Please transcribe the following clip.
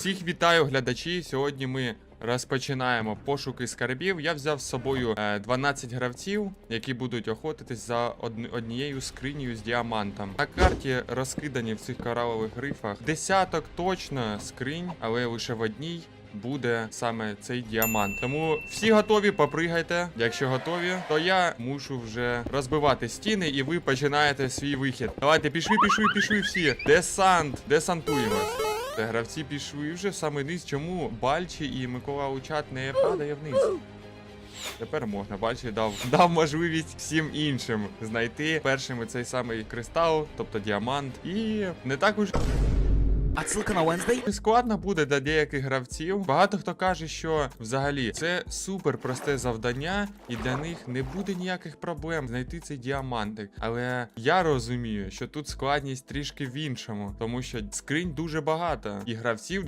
Всіх вітаю, глядачі. Сьогодні ми розпочинаємо пошуки скарбів. Я взяв з собою е, 12 гравців, які будуть охотитись за однією скринею з діамантом. На карті розкидані в цих коралових грифах десяток точно скринь, але лише в одній. Буде саме цей діамант. Тому всі готові, попригайте. Якщо готові, то я мушу вже розбивати стіни, і ви починаєте свій вихід. Давайте, пішли, пішли, пішли всі. Десант, десантуємось. Та гравці пішли вже саме низ. Чому Бальчі і Микола Учат не падає вниз? Тепер можна. Бальчі дав, дав можливість всім іншим знайти першими цей самий кристал, тобто діамант. І не так уж Отсылка на Wednesday. Складно буде для деяких гравців. Багато хто каже, що взагалі це супер просте завдання, і для них не буде ніяких проблем знайти цей діамантик. Але я розумію, що тут складність трішки в іншому, тому що скринь дуже багато, і гравців